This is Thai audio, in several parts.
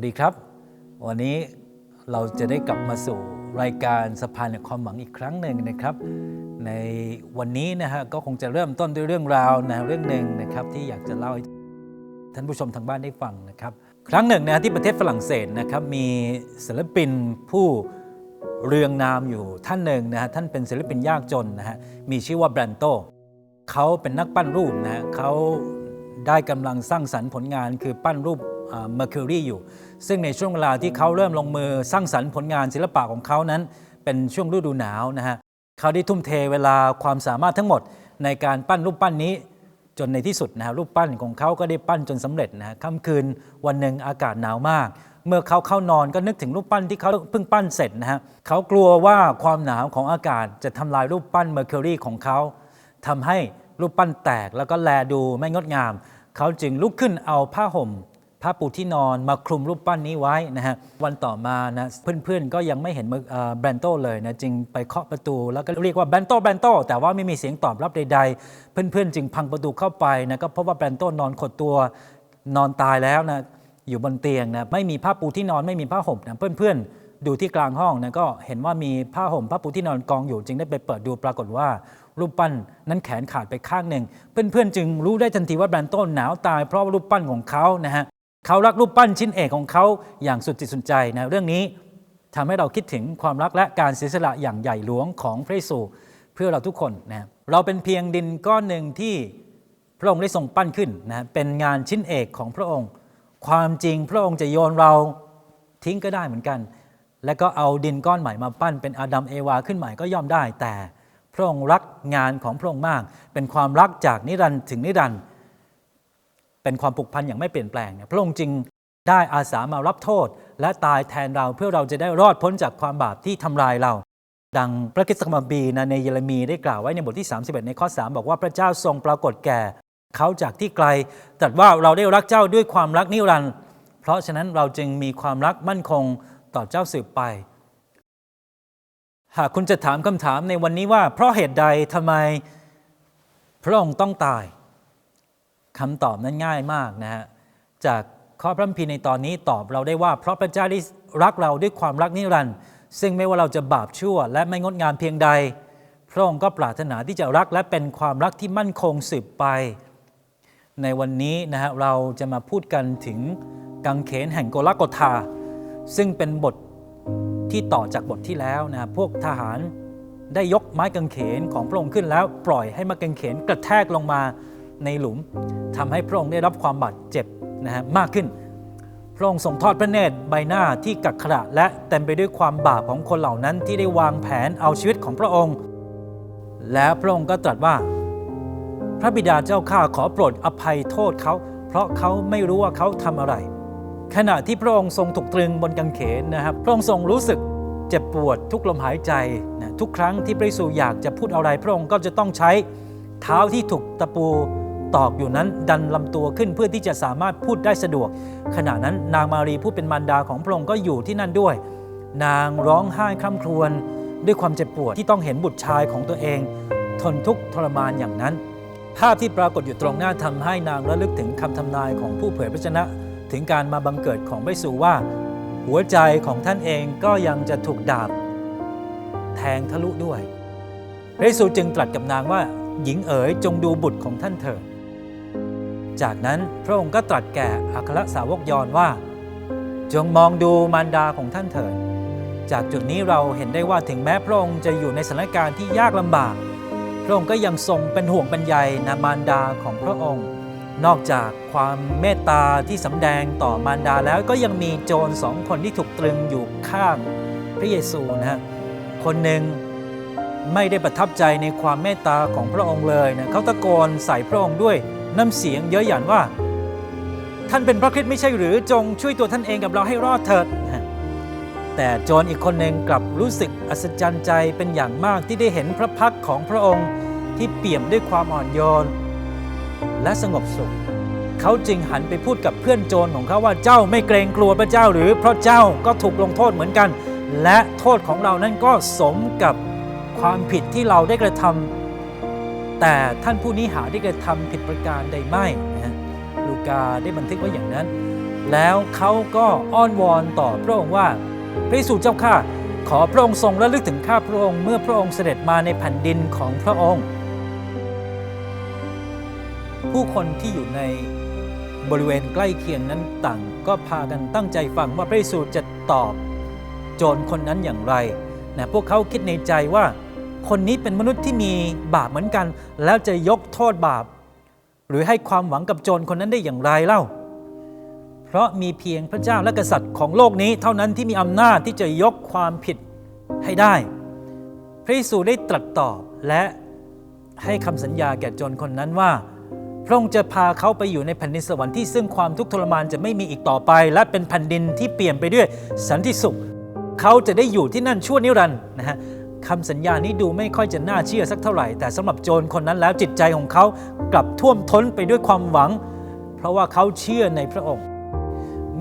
สวัสดีครับ วันนี้เราจะได้กลับมาสู่รายการสะพานแห่งความหวังอีกครั้งหนึ่งนะครับ ในวันนี้นะฮะก็คงจะเริ่มต้นด้วยเรื่องราวนะเรื่องหนึ่งนะครับที่อยากจะเล่าให้ท่านผู้ชมทางบ้านได้ฟังนะครับ ครั้งหนึ่งนะที่ประเทศฝรั่งเศสนะครับมีศิลปินผู้เรืองนามอยู่ท่านหนึ่งนะฮะท่านเป็นศิลปินยากจนนะฮะมีชื่อว่าแบรนโตเขาเป็นนักปั้นรูปนะฮะเขาได้กำลังสร้างสรรค์ผลงานคือปั้นรูปเมอร์คิวรีอยู่ ซึ่งในช่วงเวลาที่เขาเริ่มลงมือสร้างสรรค์ผลงานศิลปะของเขานั้น เป็นช่วงฤดูหนาวนะฮะเขาได้ทุ่มเทเวลาความสามารถทั้งหมด ในการปั้นรูปปั้นนี้จนในที่สุดนะฮะรูปปั้นของเขาก็ได้ปั้นจนสำเร็จนะฮะค่ำคืนวันหนึ่งอากาศหนาวมาก เมื่อเขาเข้านอนก็นึกถึงรูปปั้นที่เขาเพิ่งปั้นเสร็จนะฮะเขากลัวว่าความหนาวของอากาศจะทำลายรูปปั้นเมอร์คิวรีของเขาทำให้รูปปั้นแตกแล้วก็แลดูไม่งดงาม เขาจึงลุกขึ้นเอาผ้าห่ม ผ้าปูที่นอนมาคลุมรูปปั้นนี้ไว้นะฮะวันต่อมานะเพื่อนๆก็ยังไม่เห็นเมอร์เอ่อแบรนโตเลยนะจึงไปเคาะประตูแล้วก็เรียกว่าแบรนโตแบรนโตแต่ว่าไม่มีเสียงตอบรับใดๆ เพื่อนๆ จึงพังประตูเข้าไปนะก็พบว่าแบรนโตนอนขดตัวนอนตายแล้วนะอยู่บนเตียงนะไม่มีผ้าปูที่นอนไม่มีผ้าห่มนะเพื่อนๆ ดูที่กลางห้องนะก็เห็นว่ามีผ้าห่มผ้าปูที่นอนกองอยู่ จึงได้ไปเปิดดูปรากฏว่ารูปปั้นนั้นแขนขาดไปข้างหนึ่ง เพื่อนๆ จึงรู้ได้ทันทีว่าแบรนโตหนาวตายเพราะรูปปั้นของเขานะฮะ เขารักรูปปั้นชิ้นเอกของเขาอย่างสุดจิตสุดใจนะเรื่องนี้ทำให้เราคิดถึงความรักและการเสียสละอย่างใหญ่หลวงของพระเยซูเพื่อเราทุกคนนะเราเป็นเพียงดินก้อนหนึ่งที่พระองค์ได้ทรงปั้นขึ้นนะเป็นงานชิ้นเอกของพระองค์ ความจริงพระองค์จะโยนเราทิ้งก็ได้เหมือนกัน แล้วก็เอาดินก้อนใหม่มาปั้นเป็นอาดัมเอวาขึ้นใหม่ก็ย่อมได้ แต่พระองค์รักงานของพระองค์มาก เป็นความรักจากนิรันดร์ถึงนิรันดร์ เป็นความผูกพันอย่างไม่เปลี่ยนแปลงเนี่ยพระองค์จึงได้อาสามารับโทษ และตายแทนเราเพื่อเราจะได้รอดพ้นจากความบาปที่ทำลายเรา ดังพระคริสตคัมภีนะในเยเรมีได้กล่าวไว้ในบทที่ 31 ในข้อ 3 บอกว่าพระเจ้าทรงปรากฏแก่ เขาจากที่ไกลตรัสว่าเราได้รักเจ้าด้วยความรักนิรันดร์เพราะฉะนั้นเราจึงมีความรักมั่นคงต่อเจ้าสืบไป หากคุณจะถามคำถามในวันนี้ว่า เพราะเหตุใดทำไมพระองค์ต้องตาย คำตอบนั้นง่ายมากนะฮะจากข้อพระคัมภีร์ในตอนนี้ตอบเราได้ว่าเพราะพระเจ้าได้รักเราด้วยความรักนิรันดร์ซึ่งไม่ว่าเราจะบาปชั่ว และไม่งดงามเพียงใด พระองค์ก็ปรารถนาที่จะรักและเป็นความรักที่มั่นคงสืบไป ในวันนี้นะฮะเราจะมาพูดกันถึงกังเขนแห่งโกลกธาซึ่งเป็นบทที่ต่อจากบทที่แล้วนะพวกทหารได้ยกไม้กางเขนของพระองค์ขึ้นแล้ว ปล่อยให้ไม้กางเขนกระแทกลงมา ในหลุมทำให้พระองค์ได้รับความบาดเจ็บนะฮะมากขึ้น พระองค์ทรงทอดพระเนตรใบหน้าที่กักขระและเต็มไปด้วยความบาปของคนเหล่านั้นที่ได้วางแผนเอาชีวิตของพระองค์ แล้วพระองค์ก็ตรัสว่า พระบิดาเจ้าข้าขอโปรดอภัยโทษเขา เพราะเขาไม่รู้ว่าเขาทำอะไร ขณะที่พระองค์ทรงถูกตรึงบนกางเขนนะครับพระองค์ทรงรู้สึกเจ็บปวดทุกลมหายใจนะทุกครั้งที่พระเยซูอยากจะพูดอะไร พระองค์ก็จะต้องใช้เท้าที่ถูกตะปู ตอกอยู่นั้นดันลำตัวขึ้นเพื่อที่จะสามารถพูดได้สะดวก ขณะนั้นนางมารีผู้เป็นมารดาของพระองค์ก็อยู่ที่นั่นด้วย นางร้องไห้คร่ำครวญด้วยความเจ็บปวดที่ต้องเห็นบุตรชายของตัวเอง ทนทุกข์ทรมานอย่างนั้น ภาพที่ปรากฏอยู่ตรงหน้าทำให้นางระลึกถึงคำทำนายของผู้เผยพระชนะ ถึงการมาบังเกิดของพระเยซูว่า หัวใจของท่านเองก็ยังจะถูกดาบ แทงทะลุด้วยพระเยซูจึงตรัสกับนางว่าหญิงเอ๋ยจงดูบุตรของท่านเถิด จากนั้นพระองค์ก็ตรัสแก่อัครสาวกยอนว่า จงมองดูมารดาของท่านเถิด จากจุดนี้เราเห็นได้ว่าถึงแม้พระองค์จะอยู่ในสถานการณ์ที่ยากลำบาก พระองค์ก็ยังทรงเป็นห่วงเป็นใยนะมารดาของพระองค์ นอกจากความเมตตาที่สำแดงต่อมารดาแล้วก็ยังมีโจรสองคนที่ถูกตรึงอยู่ข้างพระเยซูนะฮะคนหนึ่งไม่ได้ประทับใจในความเมตตาของพระองค์เลยนะเขาตะโกนใส่พระองค์ด้วย น้ำเสียงเย้ยหยันว่า ท่านเป็นพระคริสต์ไม่ใช่หรือจงช่วยตัวท่านเองกับเราให้รอดเถิด แต่โจรอีกคนหนึ่งกลับรู้สึกอัศจรรย์ใจเป็นอย่างมากที่ได้เห็นพระพักของพระองค์ที่เปี่ยมด้วยความอ่อนโยน และสงบสุข เขาจึงหันไปพูดกับเพื่อนโจรของเขาว่าเจ้าไม่เกรงกลัวพระเจ้าหรือเพราะเจ้าก็ถูกลงโทษเหมือนกัน และโทษของเรานั้นก็สมกับความผิดที่เราได้กระทำ แต่ท่านผู้นี้หาได้กระทำผิดประการใดไม่นะลูกาได้บันทึกไว้อย่างนั้น แล้วเขาก็อ้อนวอนต่อพระองค์ว่าพระเยซูเจ้าข้าขอพระองค์ทรงระลึกถึงข้าพระองค์เมื่อพระองค์เสด็จมาในแผ่นดินของพระองค์ ผู้คนที่อยู่ในบริเวณใกล้เคียงนั้นต่างก็พากันตั้งใจฟังว่าพระเยซูจะตอบโจรคนนั้นอย่างไรนะพวกเขาคิดในใจว่า คนนี้เป็นมนุษย์ที่มีบาปเหมือนกัน แล้วจะยกโทษบาป หรือให้ความหวังกับโจรคนนั้นได้อย่างไรเล่า เพราะมีเพียงพระเจ้าและกษัตริย์ของโลกนี้ เท่านั้นที่มีอำนาจที่จะยกความผิดให้ได้ พระเยซูได้ตรัสตอบและให้คำสัญญาแก่โจรคนนั้นว่า พระองค์จะพาเขาไปอยู่ในแผ่นดินสวรรค์ที่ซึ่งความทุกข์ทรมานจะไม่มีอีกต่อไป และเป็นแผ่นดินที่เปลี่ยนไปด้วยสันติสุข เขาจะได้อยู่ที่นั่นชั่วนิรันดร์นะฮะ คำสัญญานี้ดูไม่ค่อยจะน่าเชื่อสักเท่าไหร่ แต่สำหรับโจรคนนั้นแล้วจิตใจของเขากลับท่วมท้นไปด้วยความหวัง เพราะว่าเขาเชื่อในพระองค์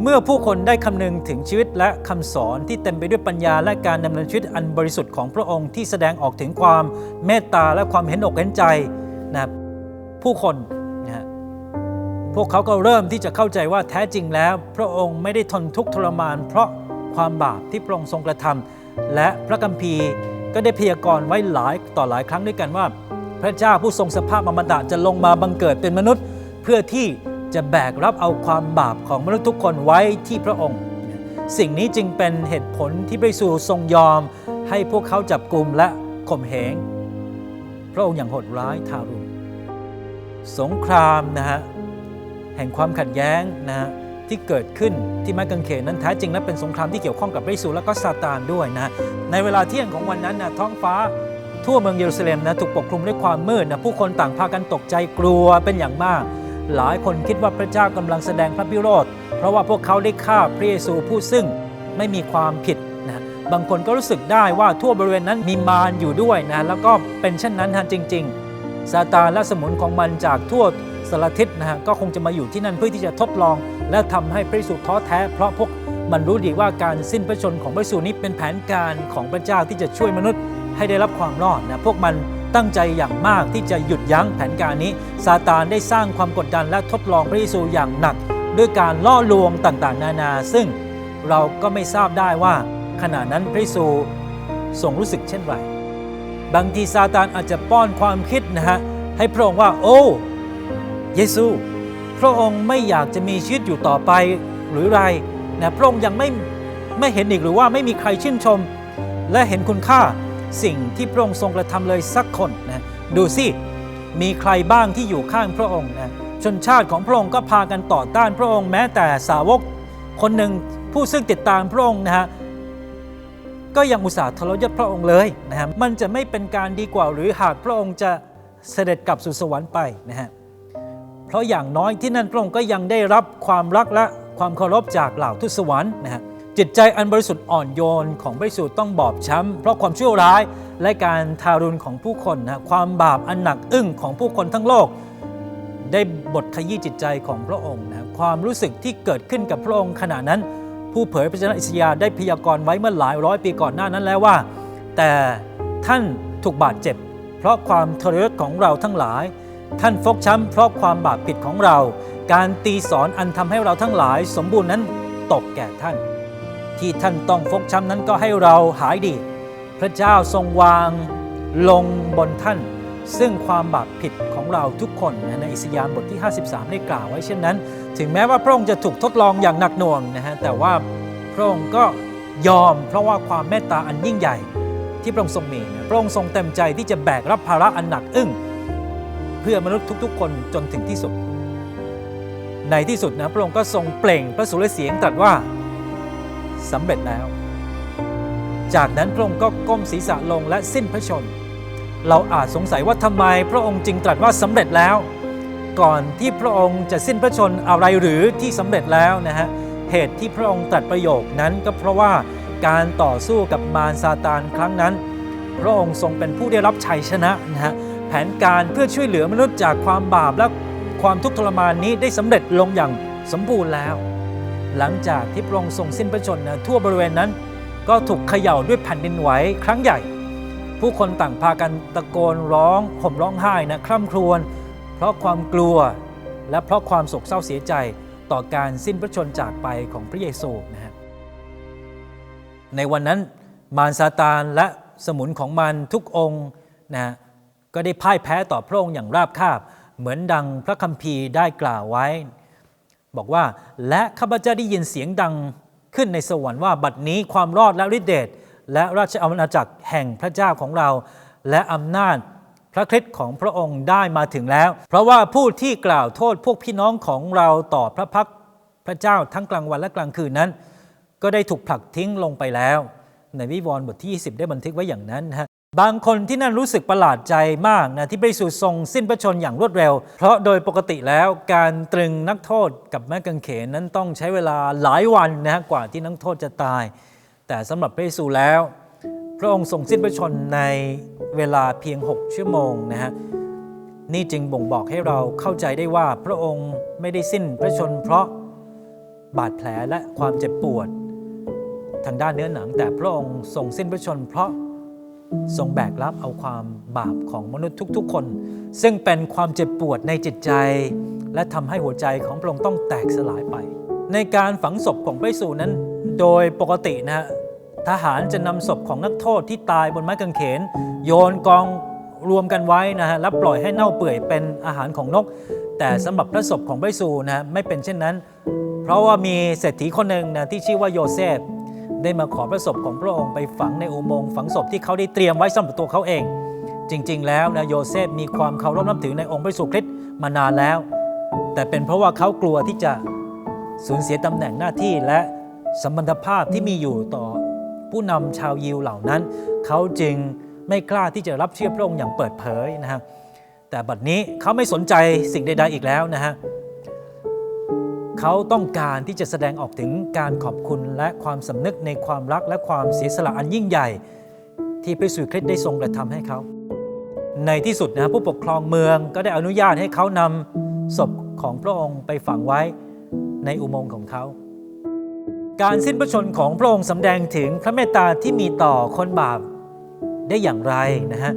เมื่อผู้คนได้คำนึงถึงชีวิตและคำสอนที่เต็มไปด้วยปัญญาและการดำเนินชีวิตอันบริสุทธิ์ของพระองค์ที่แสดงออกถึงความเมตตาและความเห็นอกเห็นใจนะผู้คนนะพวกเขาก็เริ่มที่จะเข้าใจว่าแท้จริงแล้ว พระองค์ไม่ได้ทนทุกข์ทรมาน เพราะความบาปที่พระองค์ทรงกระทำและพระกัมภีร์ ก็ได้พยากรณ์ไว้หลายต่อหลายครั้งด้วยกันว่า พระเจ้าผู้ทรงสภาพอมตะจะลงมาบังเกิดเป็นมนุษย์ เพื่อที่จะแบกรับเอาความบาปของมนุษย์ทุกคนไว้ที่พระองค์ สิ่งนี้จึงเป็นเหตุผลที่พระเยซูทรงยอม ให้พวกเขาจับกลุ่มและข่มเหงพระองค์อย่างโหดร้ายทารุณสงครามนะฮะแห่งความขัดแย้งนะฮะ ที่เกิดขึ้นที่ไม้กางเขนนั้นแท้จริงและเป็นสงครามที่เกี่ยวข้องกับพระเยซูและก็ซาตานด้วยนะในเวลาเที่ยงของวันนั้นนะท้องฟ้าทั่วเมืองเยรูซาเล็มนะถูกปกคลุมด้วยความมืดนะผู้คนต่างพากันตกใจกลัวเป็นอย่างมาก หลายคนคิดว่าพระเจ้ากำลังแสดงพระพิโรธเพราะว่าพวกเขาได้ฆ่าพระเยซูผู้ซึ่งไม่มีความผิดนะบางคนก็รู้สึกได้ว่าทั่วบริเวณนั้นมีมารอยู่ด้วยนะแล้วก็เป็นเช่นนั้นฮะจริง ๆซาตานและสมุนของมันจากทั่ว สารทิศนะฮะก็คงจะมาอยู่ที่นั่นเพื่อที่จะทดลอง และทำให้พระเยซูท้อแท้ เพราะพวกมันรู้ดีว่าการสิ้นพระชนของพระเยซูนี้เป็นแผนการของพระเจ้าที่จะช่วยมนุษย์ให้ได้รับความรอดนะพวกมันตั้งใจอย่างมากที่จะหยุดยั้งแผนการนี้ซาตานได้สร้างความกดดันและทดลองพระเยซูอย่างหนัก ด้วยการล่อลวงต่างๆ นานา ซึ่งเราก็ไม่ทราบได้ว่า ขณะนั้นพระเยซูทรงรู้สึกเช่นไรบางทีซาตานอาจจะป้อนความคิดนะฮะให้พระองค์ว่าโอ้ เยซู พระองค์ไม่อยากจะมีชีวิตอยู่ต่อไปหรือไรนะพระองค์ยังไม่ไม่เห็นอีกหรือว่าไม่มีใครชื่นชม และเห็นคุณค่าสิ่งที่พระองค์ทรงกระทำเลยสักคนนะดูสิมีใครบ้างที่อยู่ข้างพระองค์นะชนชาติของพระองค์ก็พากันต่อต้านพระองค์แม้แต่สาวกคนหนึ่งผู้ซึ่งติดตามพระองค์นะฮะก็ยังอุตส่าห์ทรยศพระองค์เลยนะฮะมันจะไม่เป็นการดีกว่าหรือหากพระองค์จะเสด็จกลับสู่สวรรค์ไปนะฮะ เพราะอย่างน้อยที่นั่นพระองค์ก็ยังได้รับความรักและความเคารพจากเหล่าทูตสวรรค์นะฮะจิตใจอันบริสุทธิ์อ่อนโยนของพระเยซูต้องบอบช้ำเพราะความชั่วร้ายและการทารุณของผู้คนนะความบาปอันหนักอึ้งของผู้คนทั้งโลก ได้บทขยี้จิตใจของพระองค์นะความรู้สึกที่เกิดขึ้นกับพระองค์ขณะนั้น ผู้เผยพระชนะอิสยาห์ได้พยากรณ์ไว้เมื่อหลายร้อยปีก่อนหน้านั้นแล้วว่า แต่ท่านถูกบาดเจ็บ เพราะความทรยศของเราทั้งหลาย ท่านฟกช้ำเพราะความบาปผิดของเรา การตีสอนอันทำให้เราทั้งหลายสมบูรณ์นั้นตกแก่ท่าน ที่ท่านต้องฟกช้ำนั้นก็ให้เราหายดี พระเจ้าทรงวางลงบนท่าน ซึ่งความบาปผิดของเราทุกคนในอิสยาห์บทที่ 53 ได้กล่าวไว้เช่นนั้น ถึงแม้ว่าพระองค์จะถูกทดลองอย่างหนักหน่วงนะฮะแต่ว่าพระองค์ก็ยอมเพราะว่าความเมตตาอันยิ่งใหญ่ที่พระองค์ทรงมี พระองค์ทรงเต็มใจที่จะแบกรับภาระอันหนักอึ้ง เพื่อมนุษย์ทุกๆ คนจนถึงที่สุด ในที่สุดนะพระองค์ก็ทรงเปล่งพระสุรเสียงตรัสว่าสำเร็จแล้ว จากนั้นพระองค์ก็ก้มศีรษะลงและสิ้นพระชน เราอาจสงสัยว่าทำไมพระองค์จึงตรัสว่าสำเร็จแล้ว ก่อนที่พระองค์จะสิ้นพระชนอะไรหรือที่สำเร็จแล้วนะฮะเหตุที่พระองค์ตรัสประโยคนั้นก็เพราะว่าการต่อสู้กับมารซาตานครั้งนั้น พระองค์ทรงเป็นผู้ได้รับชัยชนะนะฮะ แผนการเพื่อช่วยเหลือมนุษย์จากความบาปและความทุกข์ทรมานนี้ได้สำเร็จลงอย่างสมบูรณ์แล้ว หลังจากที่พระองค์ทรงสิ้นพระชนนะทั่วบริเวณนั้น ก็ถูกเขย่าด้วยแผ่นดินไหวครั้งใหญ่ ผู้คนต่างพากันตะโกนร้องห่มร้องไห้นะคร่ำครวญเพราะความกลัวและเพราะความโศกเศร้าเสียใจต่อการสิ้นพระชนจากไปของพระเยซูนะฮะในวันนั้นมารซาตานและสมุนของมันทุกองค์นะ ก็ได้พ่ายแพ้ต่อพระองค์อย่างราบคาบ เหมือนดังพระคัมภีร์ได้กล่าวไว้ บอกว่าและข้าพเจ้าได้ยินเสียงดังขึ้นในสวรรค์ว่าบัดนี้ความรอดและฤทธิเดชและราชอาณาจักรแห่งพระเจ้าของเรา และอำนาจพระคริสต์ของพระองค์ได้มาถึงแล้ว เพราะว่าผู้ที่กล่าวโทษพวกพี่น้องของเราต่อพระพักพระเจ้าทั้งกลางวันและกลางคืนนั้น ก็ได้ถูกผลักทิ้งลงไปแล้ว ในวิวรณ์บทที่ 20 ได้บันทึกไว้อย่างนั้นนะฮะ บางคนที่นั่นรู้สึกประหลาดใจมากนะที่พระเยซูทรงสิ้นพระชนอย่างรวดเร็ว เพราะโดยปกติแล้วการตรึงนักโทษกับไม้กางเขนนั้นต้องใช้เวลาหลายวันนะกว่าที่นักโทษจะตาย แต่สำหรับพระเยซูแล้ว พระองค์ทรงสิ้นพระชนในเวลาเพียง 6 ชั่วโมงนะฮะนี่จึงบ่งบอกให้เราเข้าใจได้ว่าพระองค์ไม่ได้สิ้นพระชน เพราะบาดแผลและความเจ็บปวด ทางด้านเนื้อหนัง แต่พระองค์ทรงสิ้นพระชน เพราะ ทรงแบกรับเอาความบาปของมนุษย์ทุกๆ คน ซึ่งเป็นความเจ็บปวดในจิตใจ และทำให้หัวใจของพระองค์ต้องแตกสลายไป ในการฝังศพของพระเยซูนั้น โดยปกตินะฮะทหารจะนำศพของนักโทษที่ตายบนไม้กางเขน โยนกองรวมกันไว้นะฮะแล้วปล่อยให้เน่าเปื่อยเป็นอาหารของนก แต่สำหรับพระศพของพระเยซูนะฮะไม่เป็นเช่นนั้น เพราะว่ามีเศรษฐีคนหนึ่งนะที่ชื่อว่าโยเซฟ ได้มาขอพระศพของพระองค์ไปฝังในอุโมงค์ฝังศพที่เขาได้เตรียมไว้สำหรับตัวเขาเอง จริง ๆ แล้วนะโยเซฟมีความเคารพนับถือในองค์พระเยซูคริสต์มานานแล้ว แต่เป็นเพราะว่าเขากลัวที่จะสูญเสียตำแหน่งหน้าที่และสมพันธภาพที่มีอยู่ต่อผู้นำชาวยิวเหล่านั้น เขาจึงไม่กล้าที่จะรับเชื่อพระองค์อย่างเปิดเผยนะฮะแต่บัดนี้เขาไม่สนใจสิ่งใด ๆ อีกแล้วนะฮะ เขาต้องการที่จะแสดงออกถึงการขอบคุณและความสำนึกในความรักและความเสียสละอันยิ่งใหญ่ ที่พระเยซูคริสต์ได้ทรงกระทำให้เขา ในที่สุดนะผู้ปกครองเมืองก็ได้อนุญาตให้เขานำศพของพระองค์ไปฝังไว้ในอุโมงค์ของเขา การสิ้นพระชนม์ของพระองค์สำแดงถึงพระเมตตาที่มีต่อคนบาปได้อย่างไรนะฮะ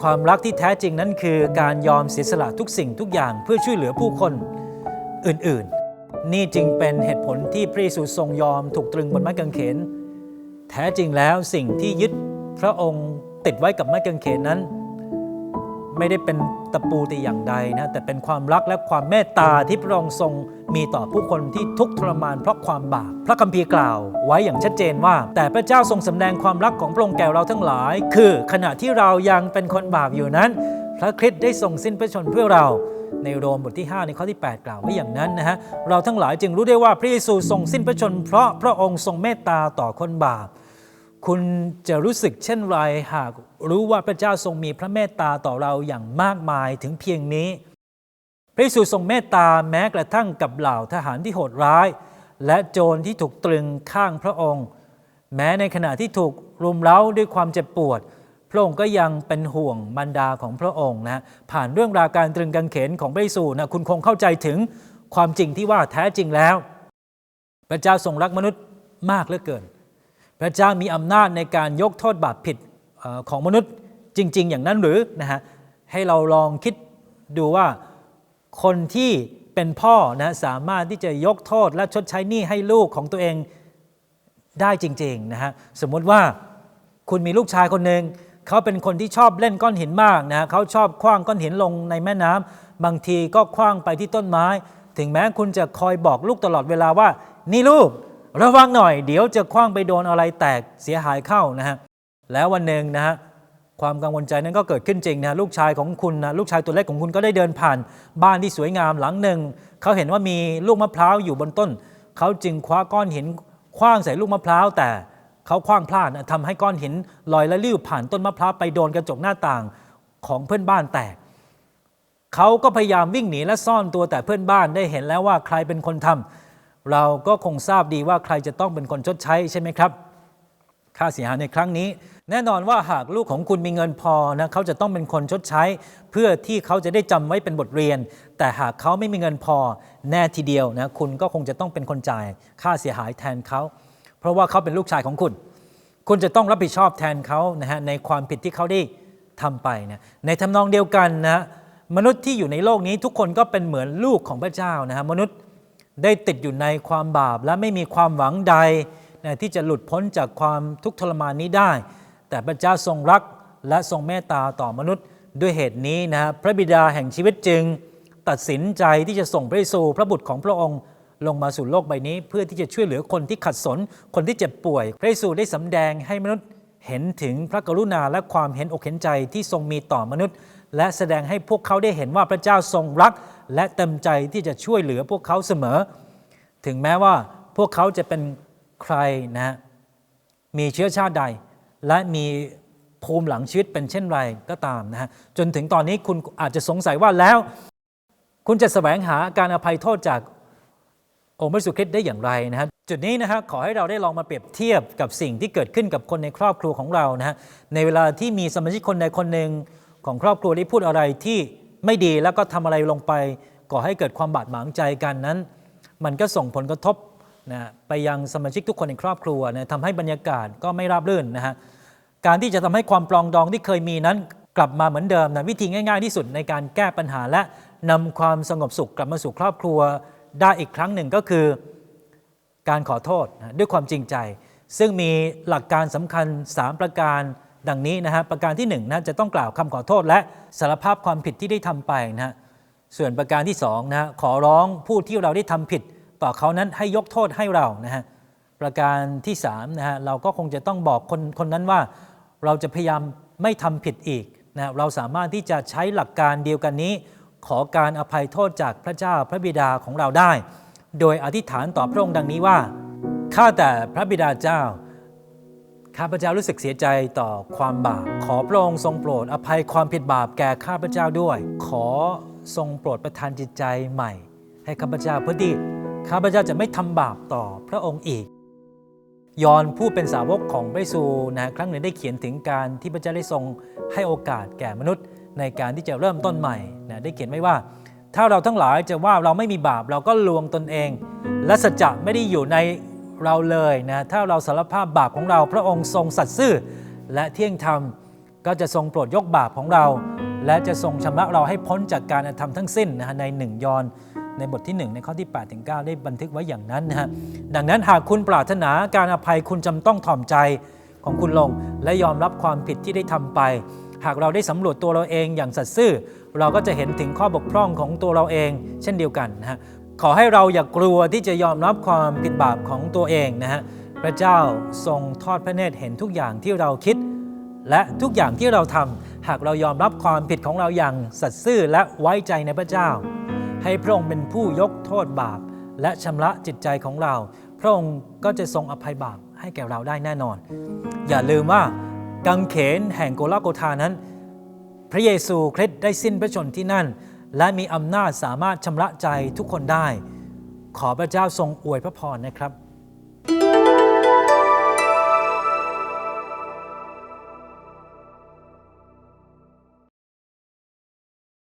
ความรักที่แท้จริงนั้นคือการยอมเสียสละทุกสิ่งทุกอย่างเพื่อช่วยเหลือผู้คนอื่นๆ นี่จึงเป็นเหตุผลที่พระเยซูทรงยอมถูกตรึงบนไม้กางเขน แท้จริงแล้วสิ่งที่ยึดพระองค์ติดไว้กับไม้กางเขนนั้น ไม่ได้เป็นตะปูแต่อย่างใดนะแต่เป็นความรักและความเมตตาที่พระองค์ทรงมีต่อผู้คนที่ทุกข์ทรมานเพราะความบาปพระคัมภีร์กล่าว ไว้อย่างชัดเจนว่า แต่พระเจ้าทรงสำแดงความรักของพระองค์แก่เราทั้งหลาย คือขณะที่เรายังเป็นคนบาปอยู่นั้น พระคริสต์ได้ทรงสิ้นพระชนม์เพื่อเรา ในโรมบทที่ 5 ในข้อที่ 8 กล่าวไว้อย่างนั้นนะฮะเราทั้งหลายจึงรู้ได้ว่าพระเยซูทรงสิ้นพระชน เพราะพระองค์ทรงเมตตาต่อคนบาป คุณจะรู้สึกเช่นไรหากรู้ว่าพระเจ้าทรงมีพระเมตตาต่อเราอย่างมากมายถึงเพียงนี้ พระเยซูทรงเมตตาแม้กระทั่งกับเหล่าทหารที่โหดร้าย และโจรที่ถูกตรึงข้างพระองค์ แม้ในขณะที่ถูกรุมเร้าด้วยความเจ็บปวด พระองค์ก็ยังเป็นห่วงบรรดาของพระองค์นะผ่านเรื่องราวการตรึงกางเขนของพระเยซูนะคุณคงเข้าใจถึงความจริงที่ว่าแท้จริงแล้ว พระเจ้าทรงรักมนุษย์มากเหลือเกิน พระเจ้ามีอำนาจในการยกโทษบาปผิดของมนุษย์จริง ๆ อย่างนั้นหรือนะฮะให้เราลองคิดดูว่าคนที่เป็นพ่อนะสามารถที่จะยกโทษและชดใช้หนี้ให้ลูกของตัวเองได้จริง ๆ นะฮะสมมติว่าคุณมีลูกชายคนหนึ่ง เขาเป็นคนที่ชอบเล่นก้อนหินมากนะเขาชอบคว้างก้อนหินลงในแม่น้ำบางทีก็คว้างไปที่ต้นไม้ ถึงแม้คุณจะคอยบอกลูกตลอดเวลาว่า นี่ลูก ระวังหน่อย เดี๋ยวจะคว้างไปโดนอะไรแตกเสียหายเข้านะฮะแล้ววันหนึ่งนะฮะความกังวลใจนั้นก็เกิดขึ้นจริงนะลูกชายของคุณนะลูกชายตัวเล็กของคุณก็ได้เดินผ่านบ้านที่สวยงามหลังหนึ่งเขาเห็นว่ามีลูกมะพร้าวอยู่บนต้น เขาจึงคว้าก้อนหินคว้างใส่ลูกมะพร้าวแต่ เขาคว้างพลาดนะทำให้ก้อนหินลอยและลิ้วผ่านต้นมะพร้าวไปโดนกระจกหน้าต่างของเพื่อนบ้านแตกเขาก็พยายามวิ่งหนีและซ่อนตัวแต่เพื่อนบ้านได้เห็นแล้วว่าใครเป็นคนทำเราก็คงทราบดีว่าใครจะต้องเป็นคนชดใช้ใช่ไหมครับ ค่าเสียหายในครั้งนี้ แน่นอนว่าหากลูกของคุณมีเงินพอนะเขาจะต้องเป็นคนชดใช้ เพื่อที่เขาจะได้จำไว้เป็นบทเรียน แต่หากเขาไม่มีเงินพอแน่ทีเดียวนะคุณก็คงจะต้องเป็นคนจ่ายค่าเสียหายแทนเขา เพราะว่าเขาเป็นลูกชายของคุณ คุณจะต้องรับผิดชอบแทนเขานะฮะในความผิดที่เขาได้ทำไปนะในทำนองเดียวกันนะมนุษย์ที่อยู่ในโลกนี้ทุกคนก็เป็นเหมือนลูกของพระเจ้านะฮะมนุษย์ได้ติดอยู่ในความบาปและไม่มีความหวังใดนะที่จะหลุดพ้นจากความทุกข์ทรมานนี้ได้ แต่พระเจ้าทรงรักและทรงเมตตาต่อมนุษย์ด้วยเหตุนี้นะพระบิดาแห่งชีวิตจึง ตัดสินใจที่จะส่งพระเยซูพระบุตรของพระองค์ ลงมาสู่โลกใบนี้ เพื่อที่จะช่วยเหลือคนที่ขัดสน คนที่เจ็บป่วย พระเยซูได้สำแดงให้มนุษย์เห็นถึงพระกรุณาและความเห็นอกเห็นใจที่ทรงมีต่อมนุษย์ และแสดงให้พวกเขาได้เห็นว่าพระเจ้าทรงรัก และเต็มใจที่จะช่วยเหลือพวกเขาเสมอ ถึงแม้ว่าพวกเขาจะเป็นใครนะมีเชื้อชาติใด และมีภูมิหลังชีวิตเป็นเช่นไรก็ตามนะฮะจนถึงตอนนี้คุณอาจจะสงสัยว่าแล้ว คุณจะแสวงหาการอภัยโทษจาก องค์พระสุคริตได้อย่างไรนะฮะจุดนี้นะฮะขอให้เราได้ลองมาเปรียบเทียบกับสิ่งที่เกิดขึ้นกับคนในครอบครัวของเรานะฮะในเวลาที่มีสมาชิกคนใดคนหนึ่งของครอบครัวได้พูดอะไรที่ไม่ดีแล้วก็ทำอะไรลงไปก่อให้เกิดความบาดหมางใจกันนั้น มันก็ส่งผลกระทบนะไปยังสมาชิกทุกคนในครอบครัวนะทำให้บรรยากาศก็ไม่ราบรื่นนะฮะการที่จะทำให้ความปลองดองที่เคยมีนั้นกลับมาเหมือนเดิมนะวิธีง่าย ๆ ที่สุดในการแก้ปัญหาและนำความสงบสุขกลับมาสู่ครอบครัว ได้อีกครั้งหนึ่งก็คือการขอโทษด้วยความจริงใจ ซึ่งมีหลักการสำคัญ 3 ประการดังนี้นะฮะประการที่1นงนะจะต้องกล่าวคำขอโทษ และสารภาพความผิดที่ได้ทำไปนะฮะส่วนประการที่2นะฮะขอร้องผู้ที่เราได้ทำผิด ต่อเขานั้นให้ยกโทษให้เรานะฮะประการที่3นะฮะเราก็คงจะต้องบอกคนคนนั้นว่า เราจะพยายามไม่ทำผิดอีกนะเราสามารถที่จะใช้หลักการเดียวกันนี้ ขอการอภัยโทษจากพระเจ้าพระบิดาของเราได้ โดยอธิษฐานต่อพระองค์ดังนี้ว่า ข้าแต่พระบิดาเจ้า ข้าพเจ้ารู้สึกเสียใจต่อความบาป ขอพระองค์ทรงโปรดอภัยความผิดบาปแก่ข้าพเจ้าด้วย ขอทรงโปรดประทานจิตใจใหม่ ให้ข้าพเจ้าเพื่อที่ข้าพเจ้าจะไม่ทำบาปต่อพระองค์อีก ยอนผู้เป็นสาวกของพระเยซูนะครั้งหนึ่งได้เขียนถึงการที่พระเจ้าได้ทรงให้โอกาสแก่มนุษย์ ในการที่จะเริ่มต้นใหม่นะได้เขียนไว้ว่า ถ้าเราทั้งหลายจะว่าเราไม่มีบาปเราก็ลวงตนเอง และสัจจะไม่ได้อยู่ในเราเลยนะถ้าเราสารภาพบาปของเรา พระองค์ทรงสัตย์ซื่อ และเที่ยงธรรมก็จะทรงโปรดยกบาปของเรา และจะทรงชำระเราให้พ้นจากการกระทำทั้งสิ้นนะฮะในหนึ่งยอนในบทที่ 1 ในข้อที่8ถึง9ได้บันทึกไว้อย่างนั้นนะฮะดังนั้นหากคุณปรารถนาการอภัยคุณจำต้องถ่อมใจของคุณลง และยอมรับความผิดที่ได้ทำไป หากเราได้สำรวจตัวเราเองอย่างสัตย์ซื่อ เราก็จะเห็นถึงข้อบกพร่องของตัวเราเอง เช่นเดียวกันนะฮะขอให้เราอย่ากลัวที่จะยอมรับความผิดบาปของตัวเองนะฮะพระเจ้าทรงทอดพระเนตรเห็นทุกอย่างที่เราคิด และทุกอย่างที่เราทำหากเรายอมรับความผิดของเราอย่างสัตย์ซื่อและไว้ใจในพระเจ้า ให้พระองค์เป็นผู้ยกโทษบาป และชำระจิตใจของเรา พระองค์ก็จะทรงอภัยบาปให้แก่เราได้แน่นอน อย่าลืมว่า กังเขนแห่งโกลาโกธานั้น พระเยซูคริสต์ได้สิ้นพระชนที่นั่น และมีอำนาจสามารถชำระใจทุกคนได้ ขอพระเจ้าทรงอวยพระพรนะครับ